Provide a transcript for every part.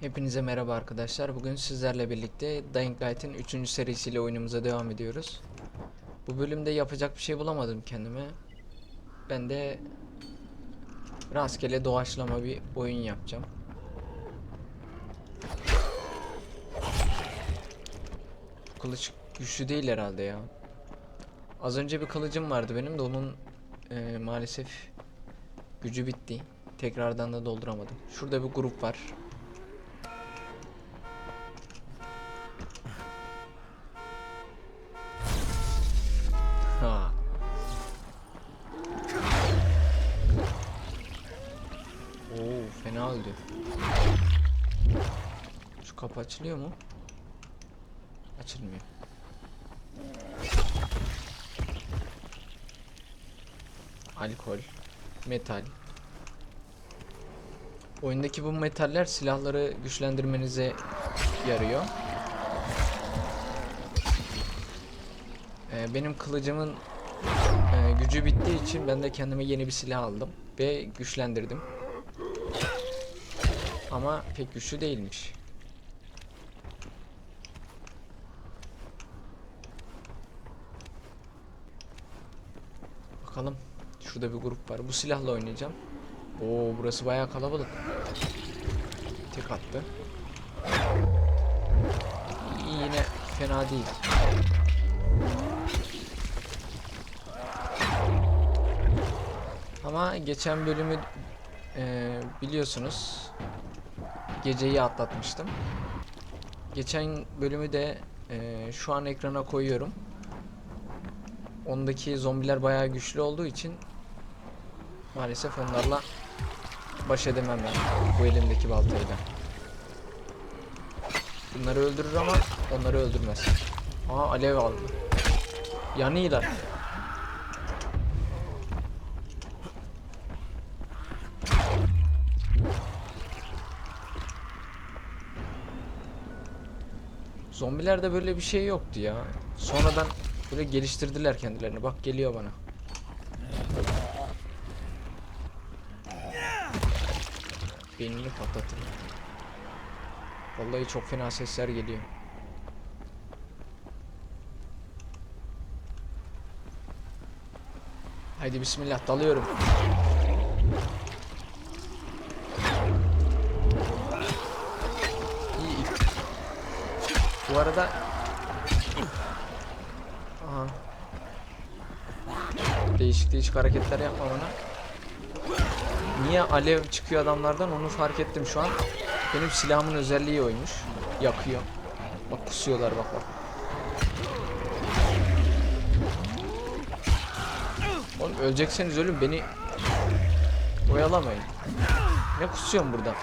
Hepinize merhaba arkadaşlar. Bugün sizlerle birlikte Dying Light'in 3. serisiyle oyunumuza devam ediyoruz. Bu bölümde yapacak bir şey bulamadım kendime. Ben de rastgele doğaçlama bir oyun yapacağım. Kılıç güçlü değil herhalde ya. Az önce bir kılıcım vardı benim de onun eee, maalesef gücü bitti. Tekrardan da dolduramadım. Şurada bir grup var. Açılıyor mu? Açılmıyor. Alkol, metal. Oyundaki bu metaller silahları güçlendirmenize yarıyor. Ee, benim kılıcımın e, gücü bittiği için ben de kendime yeni bir silah aldım ve güçlendirdim. Ama pek güçlü değilmiş. Bakalım. Şurada bir grup var. Bu silahla oynayacağım. Oo burası bayağı kalabalık. Tek attı. İyi, Yine fena değil. Ama geçen bölümü e, biliyorsunuz geceyi atlatmıştım. Geçen bölümü de e, şu an ekrana koyuyorum. Ondaki zombiler bayağı güçlü olduğu için maalesef onlarla baş edemem ben bu elimdeki baltayla. Bunları öldürür ama onları öldürmez. Aa alev aldı. Yanıyorlar. Zombilerde böyle bir şey yoktu ya. Sonradan böyle geliştirdiler kendilerini. Bak geliyor bana. Beynini patlatır. Vallahi çok fena sesler geliyor. Haydi bismillah dalıyorum. İyi. Bu arada Aha. Değişik değişik hareketler yapma bana. Niye alev çıkıyor adamlardan onu fark ettim şu an. Benim silahımın özelliği oymuş. Yakıyor. Bak kusuyorlar bak bak. Oğlum ölecekseniz ölün beni oyalamayın. Ne kusuyorsun burada?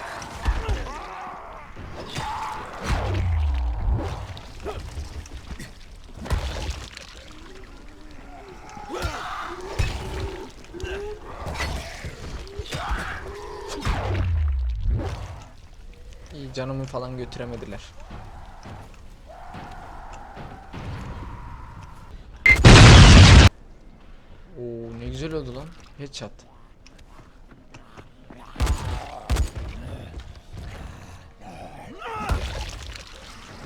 Canımı falan götüremediler. Oo ne güzel oldu lan. Headshot.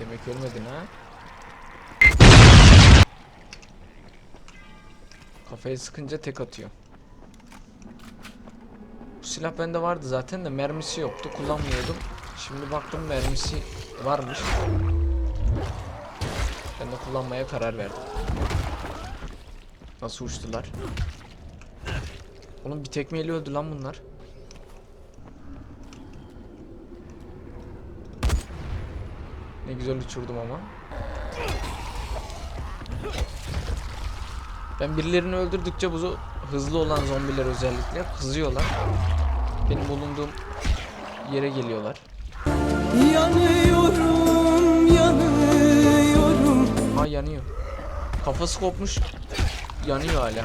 Demek ölmedin ha? Kafayı sıkınca tek atıyor. Bu silah bende vardı zaten de mermisi yoktu. Kullanmıyordum. Şimdi baktım mermisi varmış. Ben de kullanmaya karar verdim. Nasıl uçtular? Oğlum bir tekmeyle öldü lan bunlar. Ne güzel uçurdum ama. Ben birilerini öldürdükçe bu hızlı olan zombiler özellikle kızıyorlar. Benim bulunduğum yere geliyorlar. Yanıyorum, yanıyorum. Ha yanıyor. Kafası kopmuş. Yanıyor hala.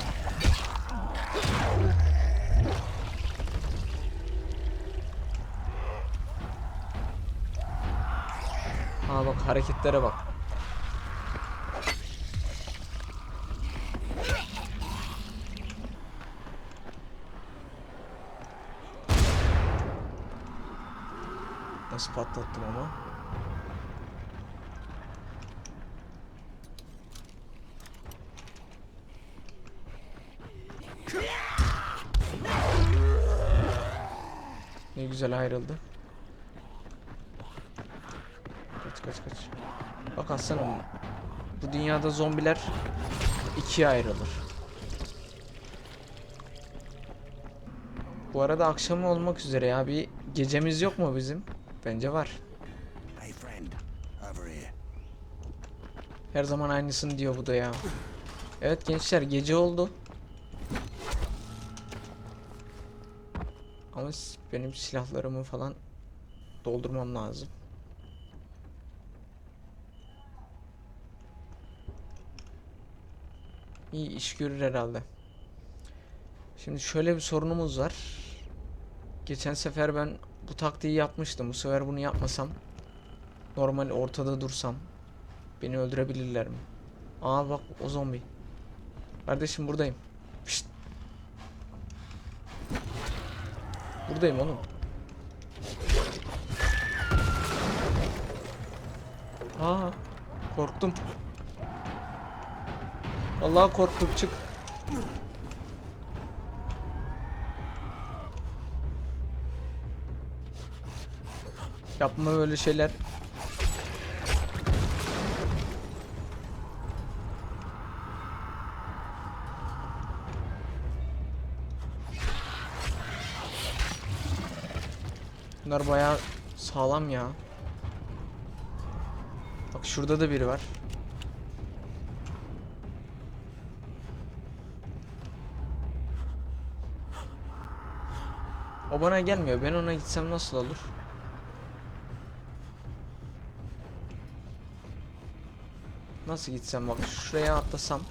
Ha bak hareketlere bak. Nasıl patlattım ama. Ne güzel ayrıldı. Kaç kaç kaç. Bak aslanım. Bu dünyada zombiler ikiye ayrılır. Bu arada akşam olmak üzere ya. Bir gecemiz yok mu bizim? Bence var. Hey, friend, over here. Her zaman aynısını diyor bu da ya. Evet gençler gece oldu. Ama benim silahlarımı falan doldurmam lazım. İyi iş görür herhalde. Şimdi şöyle bir sorunumuz var. Geçen sefer ben bu taktiği yapmıştım. Bu sefer bunu yapmasam normal ortada dursam Beni öldürebilirler mi? Aa bak o zombi. Kardeşim buradayım. Pişt. Buradayım oğlum. Aa korktum. Vallahi korktum çık. Yapma böyle şeyler. Bunlar bayağı sağlam ya. Bak şurada da biri var. O bana gelmiyor. Ben ona gitsem nasıl olur? Nasıl gitsem bak şuraya atlasam.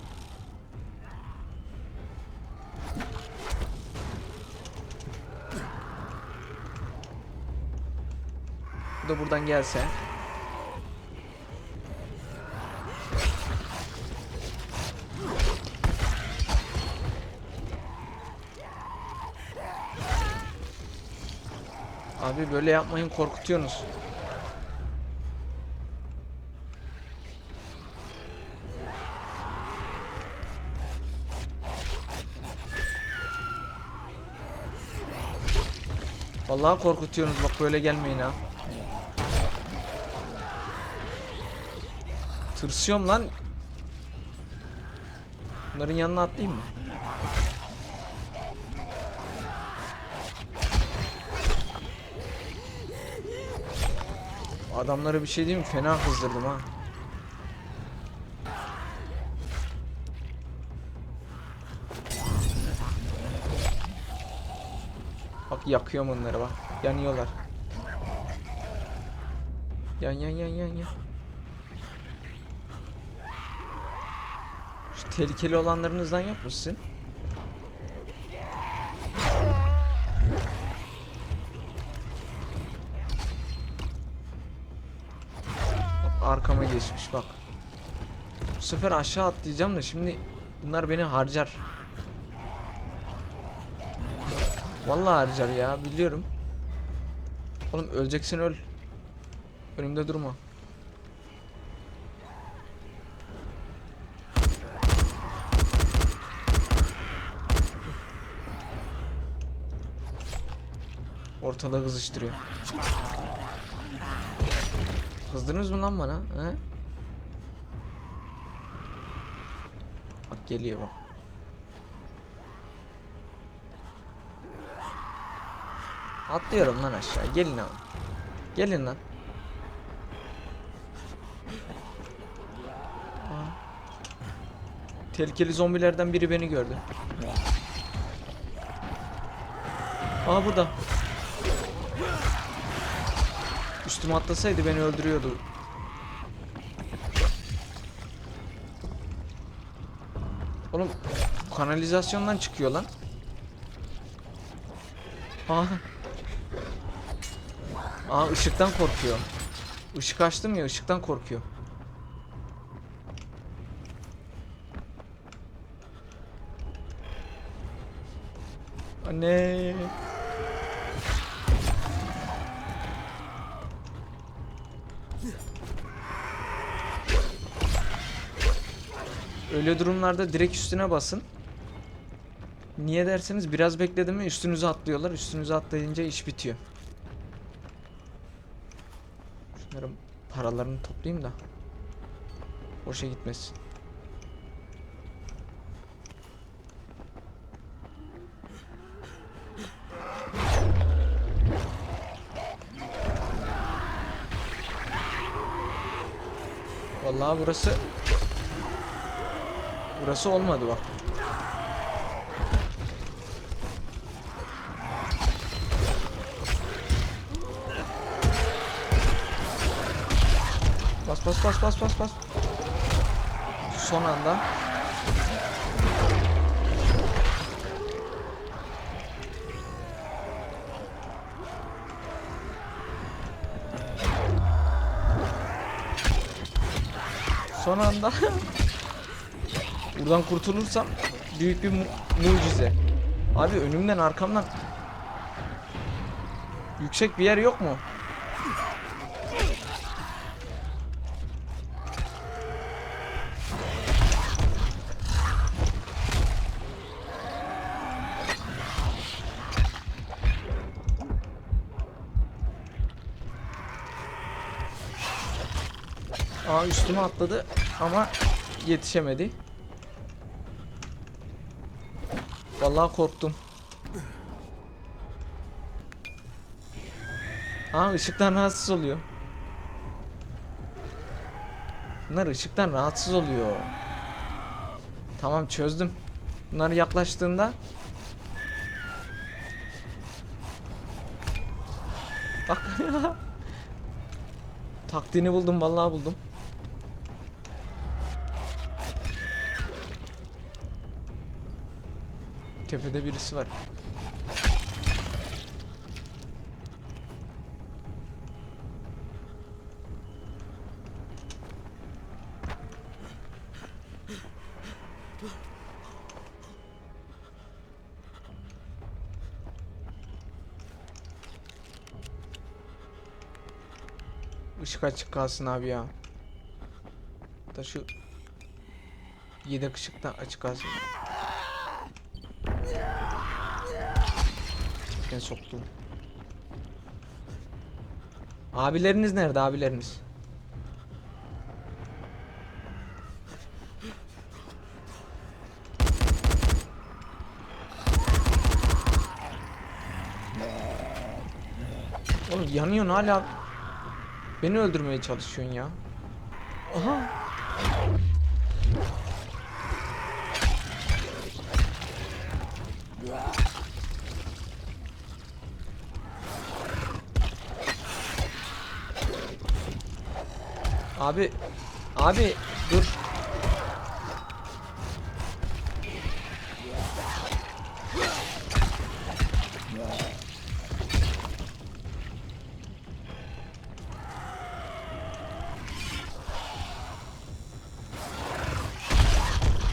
Bu da buradan gelse. Abi böyle yapmayın korkutuyorsunuz. Vallahi korkutuyorsunuz bak böyle gelmeyin ha. Tırsıyorum lan. Bunların yanına atlayayım mı? Adamlara bir şey diyeyim mi? Fena kızdırdım ha. Yakıyorum onları bak. Yanıyorlar. Yan yan yan yan yan. Şu tehlikeli olanlarınızdan? Bak, Arkama geçmiş bak. Bu sefer aşağı atlayacağım da şimdi bunlar beni harcar. Vallahi harcar ya biliyorum. Oğlum öleceksin öl. Önümde durma. Ortalığı kızıştırıyor. Kızdınız mı lan bana? He? Bak geliyor bak. Atlıyorum lan aşağı. Gelin abi. Gelin lan. Tehlikeli zombilerden biri beni gördü. Aa burada. Üstüme atlasaydı beni öldürüyordu. Oğlum kanalizasyondan çıkıyor lan. Aa. Aa ışıktan korkuyor. Işık açtım ya ışıktan korkuyor. Anne. Öyle durumlarda direkt üstüne basın. Niye derseniz biraz bekledim mi üstünüze atlıyorlar. Üstünüze atlayınca iş bitiyor. Şunların paralarını toplayayım da. Boşa gitmesin. Vallahi burası Burası olmadı bak. Bas bas bas bas bas. Son anda. Son anda. Buradan kurtulursam büyük bir mu- mucize. Abi önümden arkamdan yüksek bir yer yok mu? Üstüme atladı ama yetişemedi. Vallahi korktum. Aa ışıktan rahatsız oluyor. Bunlar ışıktan rahatsız oluyor. Tamam çözdüm. Bunlar yaklaştığında Bak. Taktiğini buldum vallahi buldum. Tepede birisi var. Işık açık kalsın abi ya. Da şu yedek ışık da açık kalsın. Ben soktum. Abileriniz nerede abileriniz? Oğlum yanıyorsun hala. Beni öldürmeye çalışıyorsun ya. Aha. Abi abi dur.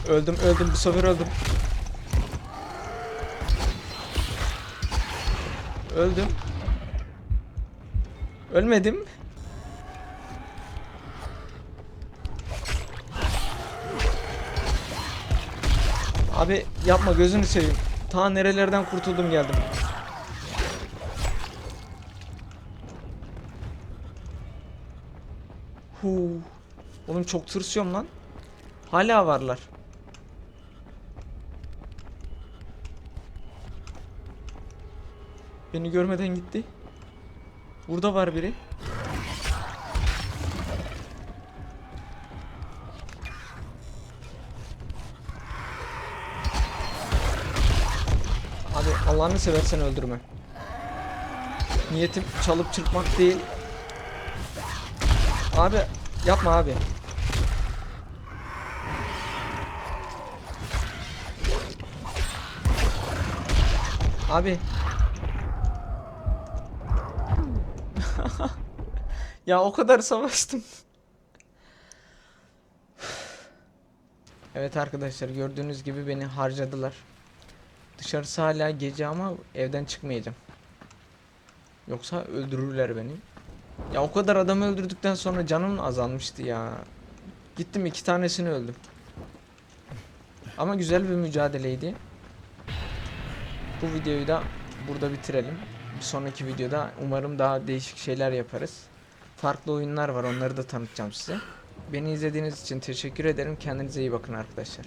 Öldüm öldüm bu sefer öldüm. Öldüm. Ölmedim. Abi yapma gözünü seveyim. Ta nerelerden kurtuldum geldim. Hu. Oğlum çok tırsıyorum lan. Hala varlar. Beni görmeden gitti. Burada var biri. Allah'ını seversen öldürme. Niyetim çalıp çırpmak değil. Abi yapma abi. Abi. ya o kadar savaştım. evet arkadaşlar gördüğünüz gibi beni harcadılar. Dışarısı hala gece ama evden çıkmayacağım. Yoksa öldürürler beni. Ya o kadar adamı öldürdükten sonra canım azalmıştı ya. Gittim iki tanesini öldüm. Ama güzel bir mücadeleydi. Bu videoyu da burada bitirelim. Bir sonraki videoda umarım daha değişik şeyler yaparız. Farklı oyunlar var onları da tanıtacağım size. Beni izlediğiniz için teşekkür ederim. Kendinize iyi bakın arkadaşlar.